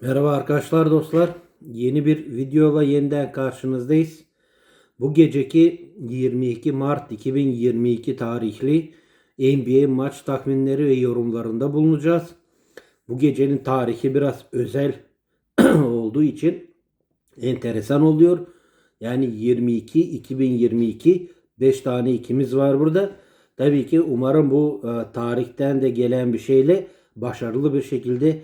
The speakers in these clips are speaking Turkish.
Merhaba arkadaşlar dostlar. Yeni bir videola yeniden karşınızdayız. Bu geceki 22 Mart 2022 tarihli NBA maç tahminleri ve yorumlarında bulunacağız. Bu gecenin tarihi biraz özel olduğu için enteresan oluyor. Yani 22 2022 5 tane ikimiz var burada. Tabii ki umarım bu e, tarihten de gelen bir şeyle başarılı bir şekilde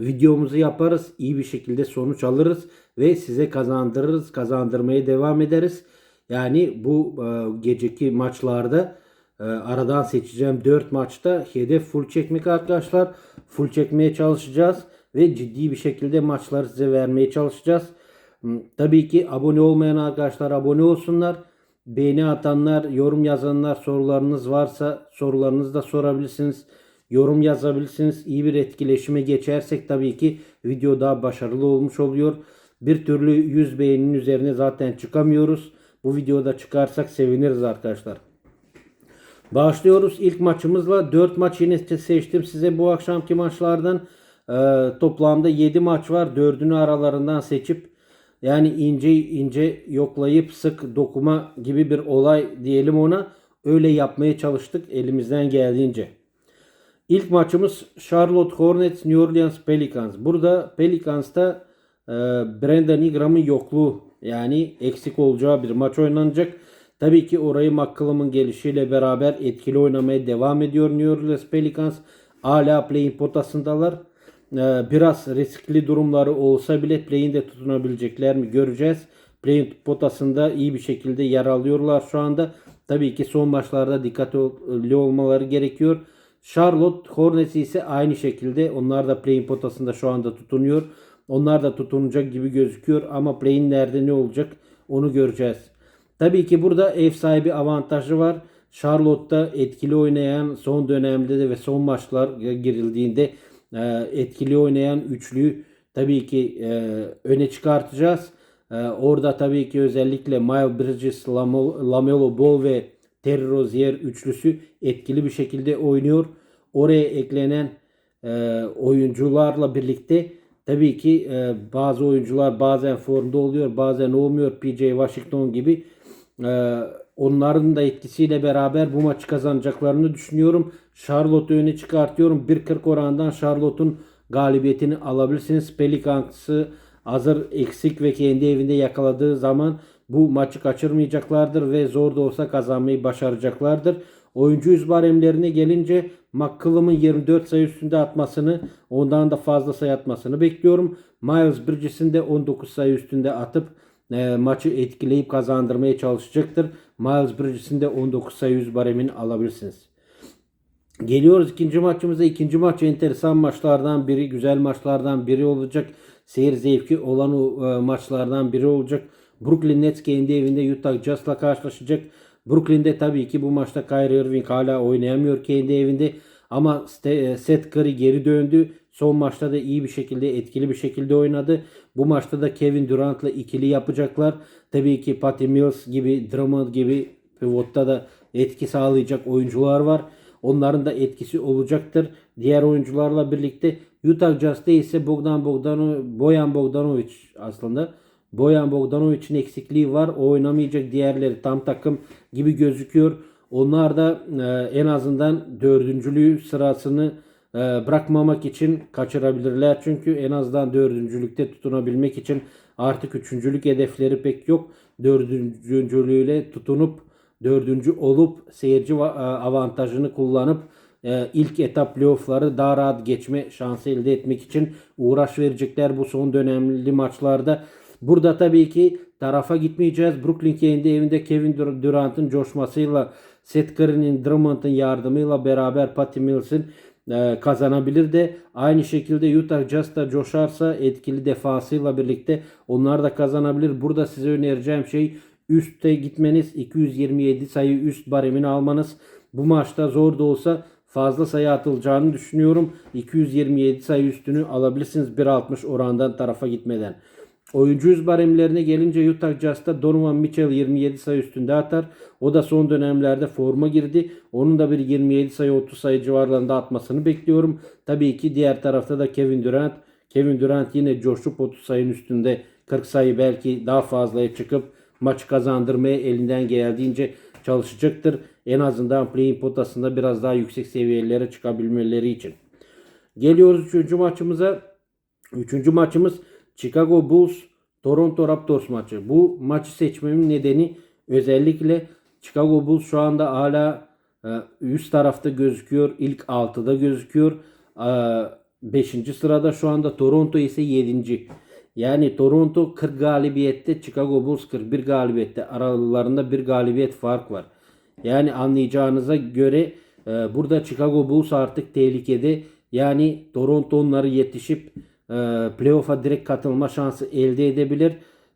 videomuzu yaparız. iyi bir şekilde sonuç alırız ve size kazandırırız. Kazandırmaya devam ederiz. Yani bu e, geceki maçlarda e, aradan seçeceğim 4 maçta hedef full çekmek arkadaşlar. Full çekmeye çalışacağız ve ciddi bir şekilde maçları size vermeye çalışacağız. Hmm, Tabii ki abone olmayan arkadaşlar abone olsunlar. Beğeni atanlar, yorum yazanlar sorularınız varsa sorularınızı da sorabilirsiniz. Yorum yazabilirsiniz. İyi bir etkileşime geçersek tabii ki video daha başarılı olmuş oluyor. Bir türlü 100 beğeninin üzerine zaten çıkamıyoruz. Bu videoda çıkarsak seviniriz arkadaşlar. Başlıyoruz ilk maçımızla. 4 maç yine seçtim size bu akşamki maçlardan. Ee, toplamda 7 maç var. 4'ünü aralarından seçip yani ince ince yoklayıp sık dokuma gibi bir olay diyelim ona. Öyle yapmaya çalıştık elimizden geldiğince. İlk maçımız Charlotte Hornets New Orleans Pelicans. Burada Pelicans'ta e, Brandon Ingram'ın yokluğu yani eksik olacağı bir maç oynanacak. Tabii ki orayı McCollum'un gelişiyle beraber etkili oynamaya devam ediyor New Orleans Pelicans. Hala play-in potasındalar. Ee, biraz riskli durumları olsa bile play-in'de tutunabilecekler mi göreceğiz. Play-in potasında iyi bir şekilde yer alıyorlar şu anda. Tabii ki son maçlarda dikkatli olmaları gerekiyor. Charlotte Hornets ise aynı şekilde onlar da play-in potasında şu anda tutunuyor. Onlar da tutunacak gibi gözüküyor ama play-in nerede ne olacak onu göreceğiz. Tabii ki burada ev sahibi avantajı var. Charlotte'da etkili oynayan son dönemde de ve son maçlar girildiğinde e, etkili oynayan üçlüyü tabii ki e, öne çıkartacağız. E, orada tabii ki özellikle Miles Bridges, Lamelo Ball ve Terry Rozier üçlüsü etkili bir şekilde oynuyor. Oraya eklenen e, oyuncularla birlikte tabii ki e, bazı oyuncular bazen formda oluyor, bazen olmuyor. PJ Washington gibi e, onların da etkisiyle beraber bu maçı kazanacaklarını düşünüyorum. Charlotte'u öne çıkartıyorum. 1.40 oranından Charlotte'un galibiyetini alabilirsiniz. Pelicans'ı hazır eksik ve kendi evinde yakaladığı zaman bu maçı kaçırmayacaklardır ve zor da olsa kazanmayı başaracaklardır. Oyuncu yüz baremlerine gelince McCollum'un 24 sayı üstünde atmasını, ondan da fazla sayı atmasını bekliyorum. Miles Bridges'in de 19 sayı üstünde atıp e, maçı etkileyip kazandırmaya çalışacaktır. Miles Bridges'in de 19 sayı 100 baremini alabilirsiniz. Geliyoruz ikinci maçımıza. İkinci maç enteresan maçlardan biri, güzel maçlardan biri olacak. Seyir zevki olan o e, maçlardan biri olacak. Brooklyn Nets kendi evinde Utah Jazz'la karşılaşacak. Brooklyn'de tabii ki bu maçta Kyrie Irving hala oynayamıyor kendi evinde. Ama e, Seth Curry geri döndü. Son maçta da iyi bir şekilde, etkili bir şekilde oynadı. Bu maçta da Kevin Durant'la ikili yapacaklar. Tabii ki Patty Mills gibi, Drummond gibi pivotta da etki sağlayacak oyuncular var. Onların da etkisi olacaktır. Diğer oyuncularla birlikte Utah Jazz'da ise Bogdan Bogdano, Boyan Bogdanovic aslında. Boyan Bogdanovic'in eksikliği var. O oynamayacak. Diğerleri tam takım gibi gözüküyor. Onlar da e, en azından dördüncülüğü sırasını e, bırakmamak için kaçırabilirler. Çünkü en azından dördüncülükte tutunabilmek için artık üçüncülük hedefleri pek yok. Dördüncülüğüyle tutunup dördüncü olup seyirci e, avantajını kullanıp e, ilk etap playoff'ları daha rahat geçme şansı elde etmek için uğraş verecekler bu son dönemli maçlarda. Burada tabii ki tarafa gitmeyeceğiz. Brooklyn kendi evinde Kevin Dur- Durant'ın coşmasıyla Seth Curry'nin Drummond'ın yardımıyla beraber Patty Mills'in e, kazanabilir de aynı şekilde Utah Jazz da coşarsa etkili defansıyla birlikte onlar da kazanabilir. Burada size önereceğim şey üste gitmeniz 227 sayı üst baremini almanız. Bu maçta zor da olsa fazla sayı atılacağını düşünüyorum. 227 sayı üstünü alabilirsiniz 1.60 orandan tarafa gitmeden. Oyuncu yüz baremlerine gelince Utah Jazz'ta Donovan Mitchell 27 sayı üstünde atar. O da son dönemlerde forma girdi. Onun da bir 27 sayı 30 sayı civarlarında atmasını bekliyorum. Tabii ki diğer tarafta da Kevin Durant Kevin Durant yine coşup 30 sayının üstünde 40 sayı belki daha fazlaya çıkıp maçı kazandırmaya elinden geldiğince çalışacaktır. En azından play-in potasında biraz daha yüksek seviyelere çıkabilmeleri için. Geliyoruz 3. maçımıza. 3. maçımız Chicago Bulls Toronto Raptors maçı. Bu maçı seçmemin nedeni özellikle Chicago Bulls şu anda hala e, üst tarafta gözüküyor. İlk 6'da gözüküyor. 5. sırada şu anda Toronto ise 7. Yani Toronto 40 galibiyette, Chicago Bulls 41 galibiyette. Aralarında bir galibiyet fark var. Yani anlayacağınıza göre e, burada Chicago Bulls artık tehlikede. Yani Toronto onları yetişip e, playoff'a direkt katılma şansı elde edebilir.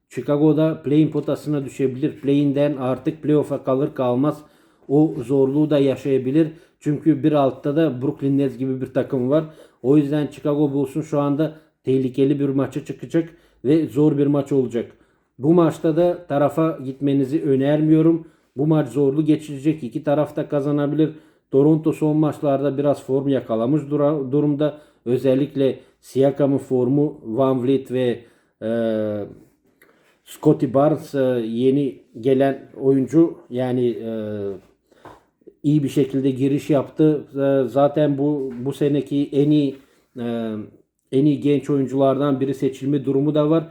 Chicago'da play-in potasına düşebilir. Play-in'den artık playoff'a kalır kalmaz o zorluğu da yaşayabilir. Çünkü bir altta da Brooklyn Nets gibi bir takım var. O yüzden Chicago Bulls'un şu anda tehlikeli bir maçı çıkacak ve zor bir maç olacak. Bu maçta da tarafa gitmenizi önermiyorum. Bu maç zorlu geçilecek. İki taraf da kazanabilir. Toronto son maçlarda biraz form yakalamış durumda. Özellikle Siakam'ın formu Van Vliet ve e, Scotty Barnes e, yeni gelen oyuncu yani e, iyi bir şekilde giriş yaptı. E, Zaten bu bu seneki en iyi e, en iyi genç oyunculardan biri seçilme durumu da var.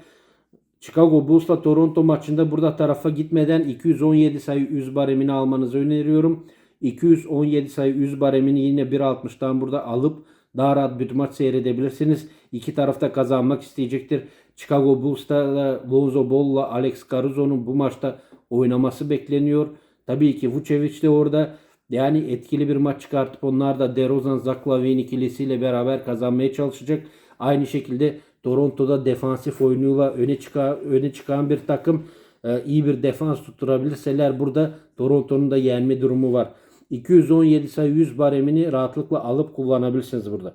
Chicago Bulls'la Toronto maçında burada tarafa gitmeden 217 sayı 100 baremini almanızı öneriyorum. 217 sayı 100 baremini yine 1.60'dan burada alıp daha rahat bir maç seyredebilirsiniz. İki tarafta kazanmak isteyecektir. Chicago Bulls'ta da Lonzo Ball'la Alex Caruso'nun bu maçta oynaması bekleniyor. Tabii ki Vucevic de orada yani etkili bir maç çıkartıp onlar da DeRozan, Zach Lavine ikilisiyle beraber kazanmaya çalışacak. Aynı şekilde Toronto'da defansif oyunuyla öne çıkan, öne çıkan bir takım e, iyi bir defans tutturabilirseler burada Toronto'nun da yenme durumu var. 217 sayı 100 baremini rahatlıkla alıp kullanabilirsiniz burada.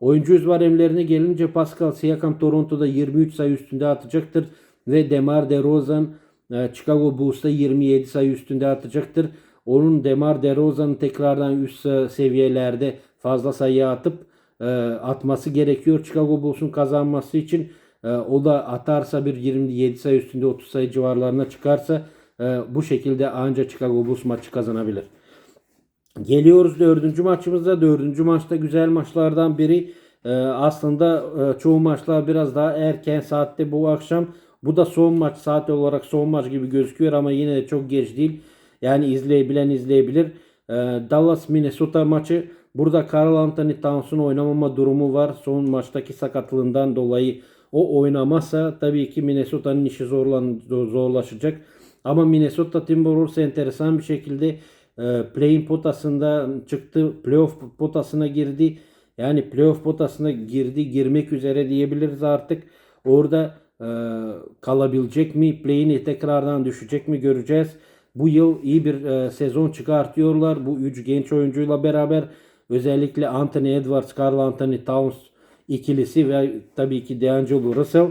Oyuncu yüz baremlerine gelince Pascal Siakam Toronto'da 23 sayı üstünde atacaktır ve DeMar DeRozan e, Chicago Bulls'ta 27 sayı üstünde atacaktır. Onun DeMar DeRozan'ın tekrardan üst seviyelerde fazla sayı atıp e, atması gerekiyor. Chicago Bulls'un kazanması için e, o da atarsa bir 27 sayı üstünde 30 sayı civarlarına çıkarsa bu şekilde ancak Chicago Bulls maçı kazanabilir. Geliyoruz dördüncü maçımıza. Dördüncü maçta güzel maçlardan biri. Ee, aslında e, çoğu maçlar biraz daha erken saatte bu akşam. Bu da son maç saat olarak son maç gibi gözüküyor ama yine de çok geç değil. Yani izleyebilen izleyebilir. Ee, Dallas Minnesota maçı. Burada Carl Anthony Towns'un oynamama durumu var. Son maçtaki sakatlığından dolayı o oynamazsa tabii ki Minnesota'nın işi zorlan, zorlaşacak. Ama Minnesota Timberwolves enteresan bir şekilde play-in potasında çıktı. Playoff potasına girdi. Yani playoff potasına girdi, girmek üzere diyebiliriz artık. Orada e, kalabilecek mi? Play-in'e tekrardan düşecek mi göreceğiz. Bu yıl iyi bir e, sezon çıkartıyorlar. Bu üç genç oyuncuyla beraber özellikle Anthony Edwards, Carl Anthony Towns ikilisi ve tabii ki D'Angelo Russell.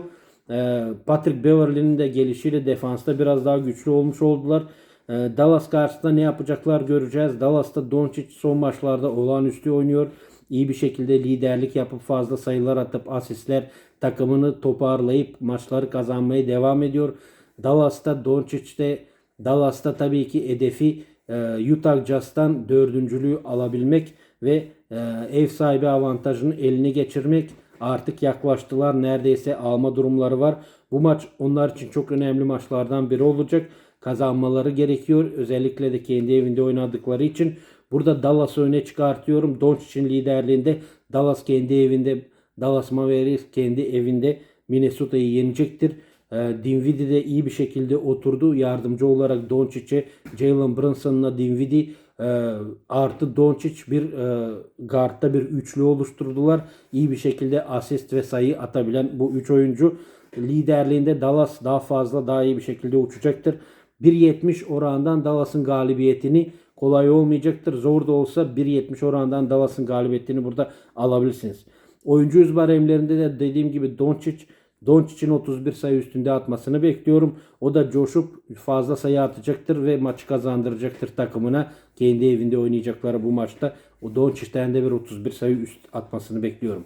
E, Patrick Beverly'nin de gelişiyle defansta biraz daha güçlü olmuş oldular. E, Dallas karşısında ne yapacaklar göreceğiz. Dallas'ta Doncic son maçlarda olağanüstü oynuyor. İyi bir şekilde liderlik yapıp fazla sayılar atıp asistler takımını toparlayıp maçları kazanmaya devam ediyor. Dallas'ta Doncic'te Dallas'ta tabii ki hedefi e, Utah Jazz'tan dördüncülüğü alabilmek ve e, ev sahibi avantajını eline geçirmek. Artık yaklaştılar. Neredeyse alma durumları var. Bu maç onlar için çok önemli maçlardan biri olacak. Kazanmaları gerekiyor. Özellikle de kendi evinde oynadıkları için. Burada Dallas'ı öne çıkartıyorum. Doncic'in liderliğinde Dallas kendi evinde Dallas Mavericks kendi evinde Minnesota'yı yenecektir. E, Dinwiddie de iyi bir şekilde oturdu. Yardımcı olarak Doncic'e Jalen Brunson'la Dinwiddie e, artı Doncic bir e, guardta bir üçlü oluşturdular. İyi bir şekilde asist ve sayı atabilen bu üç oyuncu liderliğinde Dallas daha fazla daha iyi bir şekilde uçacaktır. 1.70 oranından Dallas'ın galibiyetini kolay olmayacaktır. Zor da olsa 1.70 oranından Dallas'ın galibiyetini burada alabilirsiniz. Oyuncu yüz baremlerinde de dediğim gibi Doncic Doncic'in 31 sayı üstünde atmasını bekliyorum. O da coşup fazla sayı atacaktır ve maçı kazandıracaktır takımına. Kendi evinde oynayacakları bu maçta. O Doncic'ten de bir 31 sayı üst atmasını bekliyorum.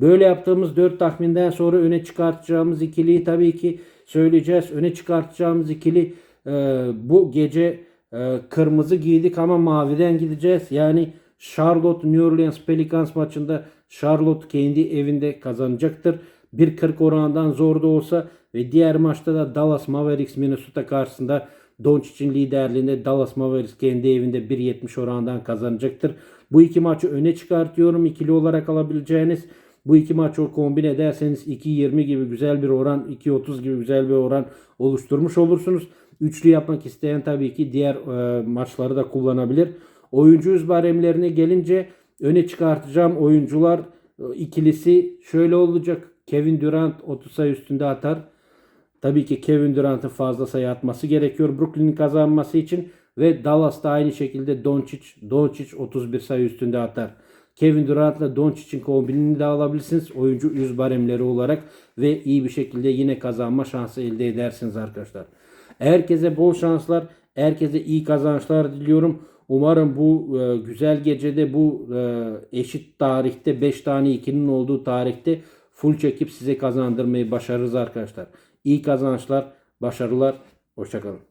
Böyle yaptığımız 4 tahminden sonra öne çıkartacağımız ikiliyi tabii ki söyleyeceğiz. Öne çıkartacağımız ikili e, bu gece e, kırmızı giydik ama maviden gideceğiz. Yani Charlotte New Orleans Pelicans maçında Charlotte kendi evinde kazanacaktır. 1.40 oranından zor da olsa ve diğer maçta da Dallas Mavericks Minnesota karşısında Doncic'in liderliğinde Dallas Mavericks kendi evinde 1.70 oranından kazanacaktır. Bu iki maçı öne çıkartıyorum. ikili olarak alabileceğiniz bu iki maçı kombin ederseniz 2.20 gibi güzel bir oran, 2.30 gibi güzel bir oran oluşturmuş olursunuz. Üçlü yapmak isteyen tabii ki diğer e, maçları da kullanabilir. Oyuncu yüz baremlerine gelince öne çıkartacağım oyuncular e, ikilisi şöyle olacak. Kevin Durant 30 sayı üstünde atar. Tabii ki Kevin Durant'ın fazla sayı atması gerekiyor Brooklyn'in kazanması için ve Dallas da aynı şekilde Doncic Doncic 31 sayı üstünde atar. Kevin Durant'la Doncic'in kombinini de alabilirsiniz oyuncu yüz baremleri olarak ve iyi bir şekilde yine kazanma şansı elde edersiniz arkadaşlar. Herkese bol şanslar, herkese iyi kazançlar diliyorum. Umarım bu e, güzel gecede bu e, eşit tarihte 5 tane 2'nin olduğu tarihte full çekip size kazandırmayı başarırız arkadaşlar. İyi kazançlar, başarılar, hoşçakalın.